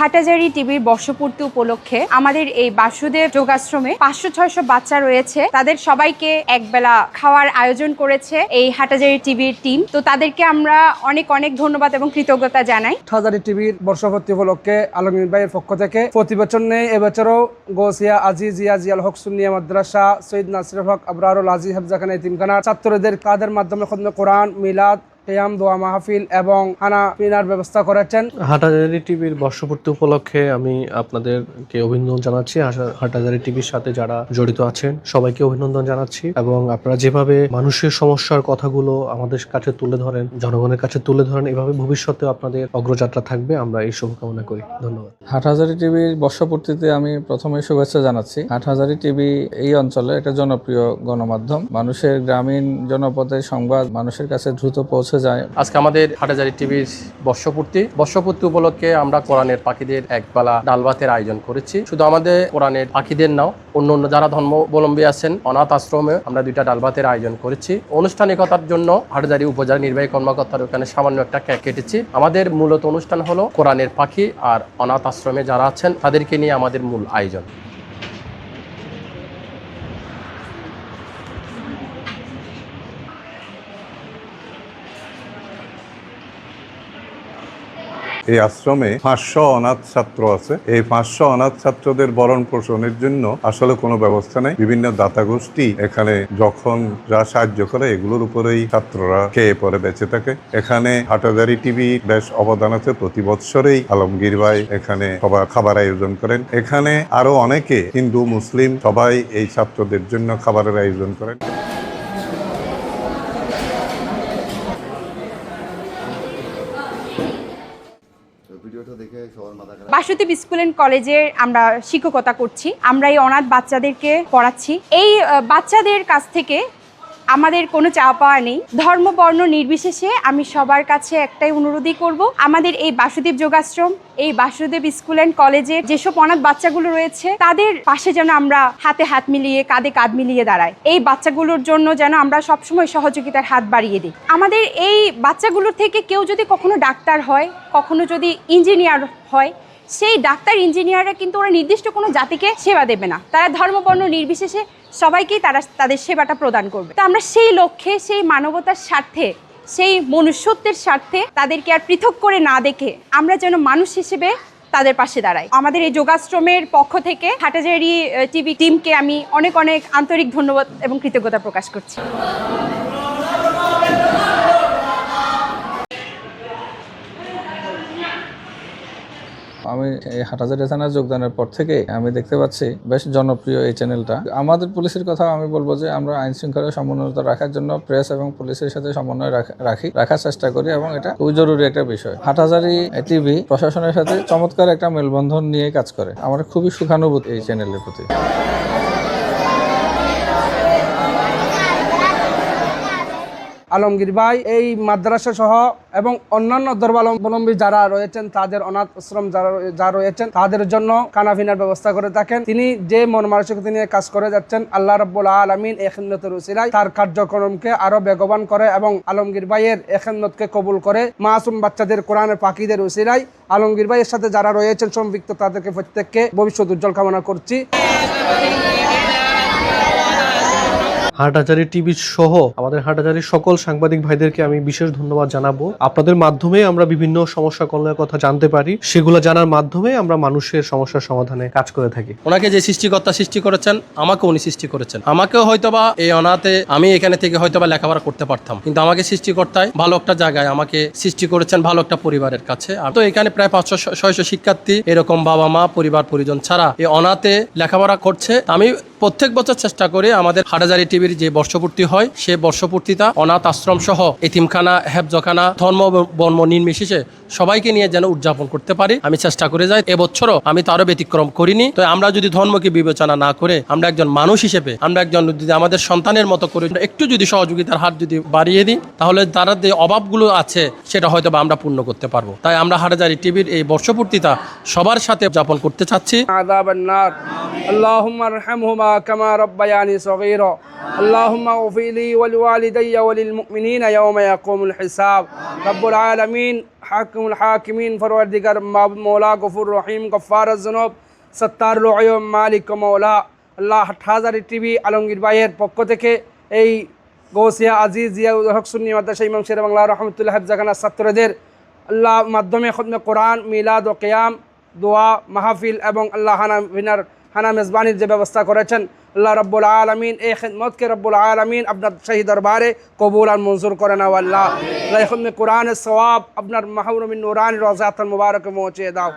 হাটাজারি টিভির বর্ষপূর্তি উপলক্ষে আমাদের এই বাসুদেব যোগাশ্রমে পাঁচশো ছয়শো বাচ্চা রয়েছে। তাদের সবাইকে একবেলা খাওয়ার আয়োজন করেছে এই হাটাজারি টিভির টিম। তো তাদেরকে আমরা অনেক অনেক ধন্যবাদ এবং কৃতজ্ঞতা জানাই। হাজারি টিভির বর্ষপূর্তি উপলক্ষে আলমগীর ভাইয়ের পক্ষ থেকে প্রতি বছর নেই এবছরও গোসিয়া আজি জিয়া জিয়াল হক সুনিয়া মাদ্রাসা সৈয়দ নাসির হক আবরারুল আজি হাফজাখানা ইতিমখানা ছাত্রদের তাদের মাধ্যমে কোরআন, মিলাদ কেয়াম দোয়া মাহফিল এবং হানা পিনার ব্যবস্থা করেছেন। হাটাজারি টিভির বর্ষপূর্তি উপলক্ষে আমি আপনাদেরকে অভিনন্দন জানাচ্ছি। হাসা- হাটাজারি টিভির সাথে যারা জড়িত আছেন সবাইকে অভিনন্দন জানাচ্ছি এবং আপনারা যেভাবে মানুষের সমস্যার কথাগুলো আমাদের কাছে তুলে ধরেন জনগণের কাছে তুলে ধরেন এভাবে ভবিষ্যতে আপনাদের অগ্রযাত্রা থাকবে আমরা এই শুভকামনা করি। ধন্যবাদ। হাটহাজারি টিভির বর্ষপূর্তিতে আমি প্রথমে শুভেচ্ছা জানাচ্ছি। হাটহাজারি টিভি এই অঞ্চলে একটা জনপ্রিয় গণমাধ্যম। মানুষের গ্রামীণ জনপদের সংবাদ মানুষের কাছে দ্রুত পৌঁছে যায়। আজকে আমাদের হাটাজারি টিভির বর্ষপূর্তি। বর্ষপূর্তি উপলক্ষে আমরা কোরআনের পাখিদের একবেলা ডাল ভাতের আয়োজন করেছি। শুধু আমাদের কোরআনের পাখিদের নাও অন্য অন্য যারা ধর্মাবলম্বী আছেন, অনাথ আশ্রমে আমরা দুইটা ডাল ভাতের আয়োজন করেছি। আনুষ্ঠানিকতার জন্য হাটাজারি উপজেলা নির্বাহী কর্মকর্তার ওখানে সামান্য একটা ক্যাক কেটেছি। আমাদের মূলত অনুষ্ঠান হলো কোরআনের পাখি আর অনাথ আশ্রমে যারা আছেন, তাদেরকে নিয়ে আমাদের মূল আয়োজন। এই আশ্রমে পাঁচশো অনাথ ছাত্র আছে। এই পাঁচশো অনাথ ছাত্রদের বরণ পোষণের জন্য আসলে কোনো ব্যবস্থা নেই। বিভিন্ন দাতা গোষ্ঠী এখানে যখন যা সাহায্য করে, এগুলোর উপরেই ছাত্ররা খেয়ে পরে বেঁচে থাকে। এখানে হাটাদারি টিভি বেশ অবদান আছে। প্রতি বৎসরেই আলমগীর ভাই এখানে সবার খাবার আয়োজন করেন। এখানে আরও অনেকে হিন্দু, মুসলিম সবাই এই ছাত্রদের জন্য খাবারের আয়োজন করেন। ভিডিওটা দেখে সবার মাথা খারাপ। বাসুদেব স্কুল এন্ড কলেজে আমরা শিক্ষকতা করছি। আমরা এই অনাথ বাচ্চাদেরকে পড়াচ্ছি। এই বাচ্চাদের কাছ থেকে আমাদের কোনো চাওয়া পাওয়া নেই। ধর্ম, বর্ণ নির্বিশেষে আমি সবার কাছে একটাই অনুরোধই করব। আমাদের এই বাসুদেব যোগাশ্রম, এই বাসুদেব স্কুল অ্যান্ড কলেজের যেসব অনাথ বাচ্চাগুলো রয়েছে, তাদের পাশে যেন আমরা হাতে হাত মিলিয়ে, কাঁধে কাঁধ মিলিয়ে দাঁড়াই। এই বাচ্চাগুলোর জন্য যেন আমরা সবসময় সহযোগিতার হাত বাড়িয়ে দিই। আমাদের এই বাচ্চাগুলোর থেকে কেউ যদি কখনো ডাক্তার হয়, কখনো যদি ইঞ্জিনিয়ার হয় সেই ডাক্তার, ইঞ্জিনিয়াররা কিন্তু ওরা নির্দিষ্ট কোনো জাতিকে সেবা দেবে না। তারা ধর্ম বর্ণ নির্বিশেষে সবাইকেই তারা তাদের সেবাটা প্রদান করবে। তো আমরা সেই লক্ষ্যে, সেই মানবতার স্বার্থে, সেই মনুষ্যত্বের স্বার্থে তাদেরকে আর পৃথক করে না দেখে আমরা যেন মানুষ হিসেবে তাদের পাশে দাঁড়াই। আমাদের এই যোগাশ্রমের পক্ষ থেকে হাটাজারি টিভি টিমকে আমি অনেক অনেক আন্তরিক ধন্যবাদ এবং কৃতজ্ঞতা প্রকাশ করছি। আমি এই হাটাজারি থানায় যোগদানের পর থেকে আমি দেখতে পাচ্ছি বেশ জনপ্রিয় এই চ্যানেলটা। আমাদের পুলিশের কথা আমি বলব যে, আমরা আইন শৃঙ্খলা সমন্বয়তা রাখার জন্য প্রেস এবং পুলিশের সাথে সমন্বয় রাখ- রাখি, রাখার চেষ্টা করি এবং এটা খুবই জরুরি একটা বিষয়। হাটহাজারি টিভি প্রশাসনের সাথে চমৎকার একটা মেলবন্ধন নিয়ে কাজ করে। আমার খুবই সুখানুভূতি এই চ্যানেলের প্রতি। আলমগীর ভাই, এই মাদ্রাসা সহ এবং অন্যান্য ধর্মাবলম্বী যারা রয়েছেন, তাদের অনাথ আশ্রম যারা যা রয়েছেন, তাদের জন্য কানাফিনার ব্যবস্থা করে থাকেন। তিনি যে মন মানসিকতা নিয়ে কাজ করে যাচ্ছেন, আল্লাহ রব্বুল আলমিন এখেন্নতের উসিলায় তার কার্যক্রমকে আরও বেগবান করে এবং আলমগীর ভাইয়ের এখেন্নতকে কবুল করে মাসুম বাচ্চাদের কোরআনের পাখিদের উসিলায় আলমগীর ভাইয়ের সাথে যারা রয়েছেন, সম্পৃক্ত তাদেরকে প্রত্যেককে ভবিষ্যৎ উজ্জ্বল কামনা করছি। হাটহাজারি টিভি সহ আমাদের হাটহাজারির সকল সাংবাদিক ভাইদেরকে আমি বিশেষ ধন্যবাদ জানাব। আপনাদের মাধ্যমে আমরা বিভিন্ন সমস্যা কল্যাণের কথা জানতে পারি। সেগুলো জানার মাধ্যমে আমরা মানুষের সমস্যার সমাধানে কাজ করে থাকি। ওনাকে যে সৃষ্টিকর্তা সৃষ্টি করেছেন আমাকে উনি সৃষ্টি করেছেন। আমাকেও হয়তোবা এই অনাথে আমি এখানে থেকে হয়তোবা লেখাপড়া করতে পারতাম। কিন্তু আমাকে সৃষ্টিকর্তায় ভালো একটা জায়গায় আমাকে সৃষ্টি করেছেন ভালো একটা পরিবারের কাছে। আর তো এখানে প্রায় পাঁচশো, ছয়শো শিক্ষার্থী, এরকম বাবা মা পরিবার পরিজন ছাড়া এই অনাথে লেখাপড়া করছে। আমি প্রত্যেক বছর চেষ্টা করে আমাদের হাটাজারি টিভির যে বর্ষপূর্তি হয়, সে বর্ষপূর্তিটা অনাথ আশ্রম সহ এতিমখানা, হেফজখানা, ধর্ম বর্ম নির্মিশেষে সবাইকে নিয়ে যেন উদযাপন করতে পারি। আমি চেষ্টা করে যাই। এবছরও আমি তারও ব্যতিক্রম করিনি। তো আমরা যদি ধর্মকে বিবেচনা না করে আমরা একজন মানুষ হিসেবে, আমরা একজন যদি আমাদের সন্তানের মতো করে একটু যদি সহযোগিতার হাত যদি বাড়িয়ে দিই, তাহলে তারা যে অভাবগুলো আছে, সেটা হয়তো আমরা পূর্ণ করতে পারব। তাই আমরা হাটাজারি টিভির এই বর্ষপূর্তিটা সবার সাথে যাপন করতে চাচ্ছি। আল্লাহ كما ربياني صغيرا اللهم اغفر لي ولوالدي وللمؤمنين يوم يقوم الحساب رب العالمين حاكم الحاكمين فروردگار مولا غفور رحيم غفار الذنوب সত্তার লয়ম মালিক মৌলা আল্লাহ হাজারি টিভি আলমগীর ভাইয়ের পক্ষ থেকে এই গৌসিয়া আজিজ জিয়া হক সুন্নি মাদ্রাসা ইমাম শের বাংলা রহমতুল্লাহ হাফজাখানা ছাত্রদের আল্লাহ মাধ্যমে খদমে কোরআন মিলাদ ও কেয়াম দোয়া মাহফিল এবং আল্লাহ হানা ভিনার হানা মেজবানির যে ব্যবস্থা করেছেন, আল্লাহ রব্বুল আলমিন এই খেদমতকে রব্বুল আলমিন আপনার শাহী দরবারে কবুল আর মঞ্জুর করে নাও, আল্লাহ। আল্লাহ খদমে কোরআন সওয়াব আপনার মাহরুমিন নুরান রোজাত মুবারক পৌঁছে দাও।